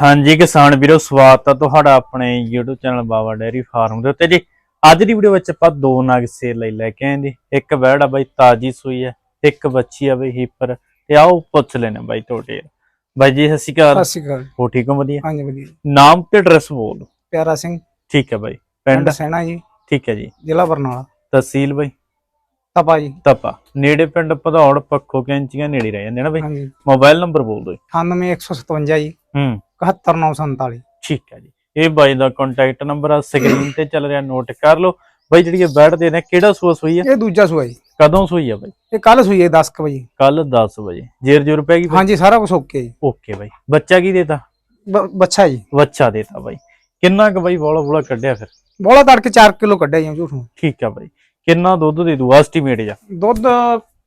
ਹਾਂਜੀ ਕਿਸਾਨ ਵੀਰੋ ਸਵਾਗਤ ਹੈ ਤੁਹਾਡਾ ਆਪਣੇ YouTube channel Baba dairy farm ਦੇ ਉੱਤੇ ਜੀ। ਅੱਜ ਦੀ ਵੀਡੀਓ ਵਿੱਚ ਆਪਾਂ ਦੋ ਨਗ ਸੇਲ ਲਈ ਲੈ ਕੇ ਆਏ ਜੀ। ਇੱਕ ਬੈੜ ਆ ਬਾਈ ਤਾਜੀ ਸੂਈ ਹੈ ਇੱਕ ਬੱਚੀ ਆ ਬਈ ਹੀਪਰ ਤੇ ਆਓ ਪੁੱਛ ਲੈਣੇ ਬਾਈ ਤੁਹਾਡੇ। ਬਾਈ ਜੀ ਸਤਿ ਸ਼੍ਰੀ ਅਕਾਲ। ਸਤਿ ਸ਼੍ਰੀ ਅਕਾਲ। ਹੋ ਠੀਕ ਹੋ? ਵਧੀਆ? ਹਾਂਜੀ ਵਧੀਆ। ਨਾਮ ਤੇ ਐਡਰੈਸ ਬੋਲ। ਪਿਆਰਾ ਸਿੰਘ। ਠੀਕ ਹੈ ਬਾਈ। ਪਿੰਡ ਸੈਣਾ ਜੀ। ਠੀਕ ਹੈ ਜੀ। ਜ਼ਿਲ੍ਹਾ ਬਰਨਾਲਾ। ਤਹਿਸੀਲ ਬਾਈ? ਤਪਾ ਜੀ। ਤਪਾ। ਨੇੜੇ ਪਿੰਡ ਭਦੌੜ ਪੱਖੋ ਕੈਂਚੀਆਂ ਨੇੜੇ ਰਹਿ ਜਾਂਦੇ ਨਾ ਬਾਈ। ਮੋਬਾਈਲ ਨੰਬਰ ਬੋਲ ਦਿਓ 98157 ਜੀ। ਹੂੰ। 71947 ਠੀਕ ਹੈ ਜੀ। ਇਹ ਬਾਈ ਦਾ ਕੰਟੈਕਟ ਨੰਬਰ ਆ ਸਕਰੀਨ ਤੇ ਚੱਲ ਰਿਹਾ ਨੋਟ ਕਰ ਲਓ। ਬਾਈ ਜਿਹੜੀ ਇਹ ਬੈਠ ਦੇ ਨੇ ਕਿਹੜਾ ਸੂਆ ਸੂਈ ਹੈ ਇਹ ਦੂਜਾ ਸੂਆ ਜੀ। ਕਦੋਂ ਸੂਈ ਆ ਬਾਈ? ਇਹ ਕੱਲ ਸੂਈ ਹੈ 10 ਕੁ ਵਜੇ। ਕੱਲ 10 ਵਜੇ। ਜੇਰ ਜੁਰ ਪੈ ਗਈ? ਹਾਂਜੀ ਸਾਰਾ ਕੁਝ ਓਕੇ ਜੀ। Okay bye. ਬੱਚਾ ਕੀ ਦੇਤਾ? ਬੱਚਾ ਜੀ। ਬੱਚਾ ਦੇਤਾ ਬਾਈ। ਕਿੰਨਾ ਕੁ ਬਾਈ ਬੋਲਾ ਬੋਲਾ ਕੱਢਿਆ ਫਿਰ? ਬੋਲਾ ਤੜਕੇ 4 ਕਿਲੋ ਕੱਢਿਆ ਜੀ ਝੂਠ ਠੀਕ ਆ ਬਾਈ। ਕਿੰਨਾ ਦੁੱਧ ਦੇ ਦੂ? ਐਸਟੀਮੇਟ ਜਾ ਦੁੱਧ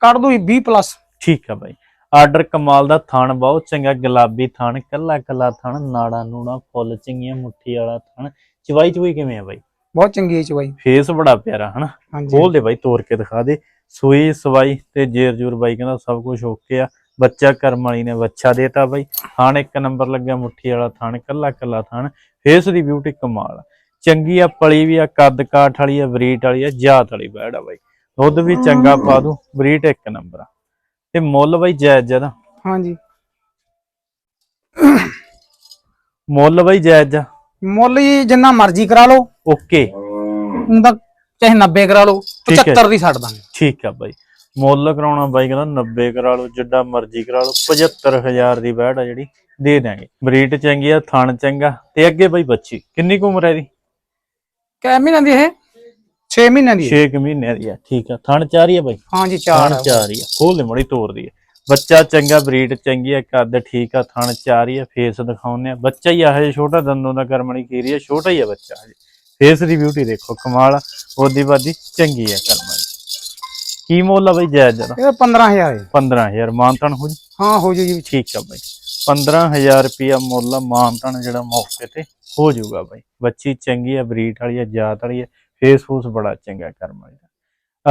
ਕੱਢ ਦੂ 20 ਪਲੱਸ ਠੀਕ ਆ ਬਾਈ। ਆਰਡਰ ਕਮਾਲ ਦਾ ਥਣ ਬਹੁਤ ਚੰਗਾ ਗੁਲਾਬੀ ਥਣ ਕੱਲਾ ਕੱਲਾ ਥਣ ਨਾੜਾ ਨੂੜਾ ਫੁੱਲ ਚੰਗੀਆਂ ਮੁੱਠੀ ਵਾਲਾ ਥਣ। ਚਵਾਈ ਚਵਾਈ ਕਿਵੇਂ ਆ ਬਾਈ? ਬਹੁਤ ਚੰਗੀ ਹੈ ਚਵਾਈ। ਫੇਸ ਬੜਾ ਪਿਆਰਾ ਹਨਾ? ਖੋਲ ਦੇ ਬਾਈ ਤੋੜ ਕੇ ਦਿਖਾ ਦੇ। ਸੂਈ ਸਵਾਈ ਤੇ ਜੇਰ ਜੂਰ ਬਾਈ ਕਹਿੰਦਾ ਸਭ ਕੁਝ ਓਕੇ ਆ। ਬੱਚਾ ਕਰਮ ਵਾਲੀ ਨੇ ਬੱਚਾ ਦੇਤਾ ਬਾਈ। ਥਾਣ ਇੱਕ ਨੰਬਰ ਲੱਗਿਆ ਮੁੱਠੀ ਵਾਲਾ ਥਾਣ ਕੱਲਾ ਕੱਲਾ ਥਾਣ। ਫੇਸ ਦੀ ਬਿਊਟੀ ਕਮਾਲ। ਚੰਗੀ ਆ ਪਲੀ ਵੀ ਆ ਕੱਦ ਕਾਠ ਵਾਲੀ ਆ ਬਰੀਟ ਵਾਲੀ ਆ ਜਾਤ ਵਾਲੀ ਬੈੜ ਆ ਬਾਈ। ਦੁੱਧ ਵੀ ਚੰਗਾ ਪਾ ਦੂ ਬਰੀਟ ਇੱਕ ਨੰਬਰ ਆ। ਤੇ ਮੁੱਲ ਬਾਈ ਜਾਇਜ਼ ਜਦਾ ਹਾਂਜੀ। ਮੁੱਲ ਬਾਈ ਜਾਇਜ਼ ਆ। ਮੁੱਲ ਜੀ ਜਿੰਨਾ ਮਰਜ਼ੀ ਕਰਾ ਲਓ। ਓਕੇ। ਉਹਦਾ ਚਾਹੇ 90 ਕਰਾ ਲਓ ਠੀਕ ਹੈ। 75 ਦੀ ਛੱਡ ਦਾਂਗੇ। ਠੀਕ ਆ ਬਾਈ। ਮੁੱਲ ਕਰਾਉਣਾ ਬਾਈ ਕਹਿੰਦਾ 90 ਕਰਾ ਲਓ ਜਿੱਡਾ ਮਰਜ਼ੀ ਕਰਾ ਲਓ 75000 ਦੀ ਬੈੜ ਆ ਜਿਹੜੀ ਦੇ ਦਾਂਗੇ ਬਰੀਡ ਚੰਗੀ ਆ ਥਣ ਚੰਗਾ ਤੇ ਅੱਗੇ ਬਾਈ ਬੱਚੀ ਕਿੰਨੀ ਕੁ ਉਮਰ ਹੈ ਦੀ ਕਿੰਨੇ ਮਹੀਨਿਆਂ ਦੀ ਇਹ? 6 ਮਹੀਨਿਆਂ ਦੀ ਹੈ। 6 ਮਹੀਨਿਆਂ ਦੀ ਆ ਠੀਕ ਆ। ਥਣ ਚਾਰ ਹੀ ਆ ਬਾਈ? ਹਾਂਜੀ ਚਾਰ ਥਣ ਆ। ਚਾਰ ਹੀ ਆ। ਖੋਲ ਦੇ ਮੜੀ ਤੋੜ ਦੀ ਆ। ਬੱਚਾ ਚੰਗਾ ਬਰੀਡ ਚੰਗੀ ਆ ਕੱਦ ਠੀਕ ਆ ਥਣ ਚਾਰ ਹੀ ਆ ਫੇਸ ਦਿਖਾਉਂਦੇ ਆ। ਬੱਚਾ ਹੀ ਆ ਹਜੇ ਛੋਟਾ ਦੰਦੋਂ ਦਾ ਕਰਮਣੀ ਕੀਰੀ ਆ ਛੋਟਾ ਹੀ ਆ ਬੱਚਾ ਹਜੇ। ਫੇਸ ਦੀ ਬਿਊਟੀ ਦੇਖੋ ਕਮਾਲ ਆ ਉਹਦੀ ਬਾਦੀ ਚੰਗੀ ਆ ਕਰਮਣੀ। ਕੀ ਮੁੱਲ ਆ ਬਾਈ ਜਾਇਜ਼ ਜਰਾ ਇਹ 15000 ਹੈ। 15000 ਮਾਨਤਨ ਹੋ ਜੀ? ਹਾਂ ਹੋ ਜੂ ਜੀ ਠੀਕ ਆ ਬਾਈ। 15000 ਰੁਪਿਆ ਮੁੱਲ ਮਾਨਤਨ ਜਿਹੜਾ ਮੌਕੇ ਤੇ ਹੋ ਜਾਊਗਾ ਬਾਈ। ਬੱਚੀ ਚੰਗੀ ਆ ਬਰੀਡ ਵਾਲੀ ਆ ਜਾਤ ਵਾਲੀ ਆ। ਫੇਸ ਫੂਸ ਬੜਾ ਚੰਗਾ ਕਰਮ ਵਾਲੀ ਦਾ।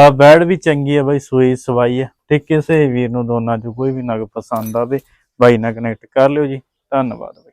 ਆ ਬੈਡ ਵੀ ਚੰਗੀ ਆ ਬਾਈ, ਸੂਈ ਸਵਾਈ ਆ ਤੇ ਕਿਸੇ ਵੀਰ ਨੂੰ ਦੋਨਾਂ ਚ ਕੋਈ ਵੀ ਨਗ ਪਸੰਦ ਆਵੇ ਬਾਈ ਨਾਲ ਕਨੈਕਟ ਕਰ ਲਿਓ ਜੀ। ਧੰਨਵਾਦ ਬਾਈ।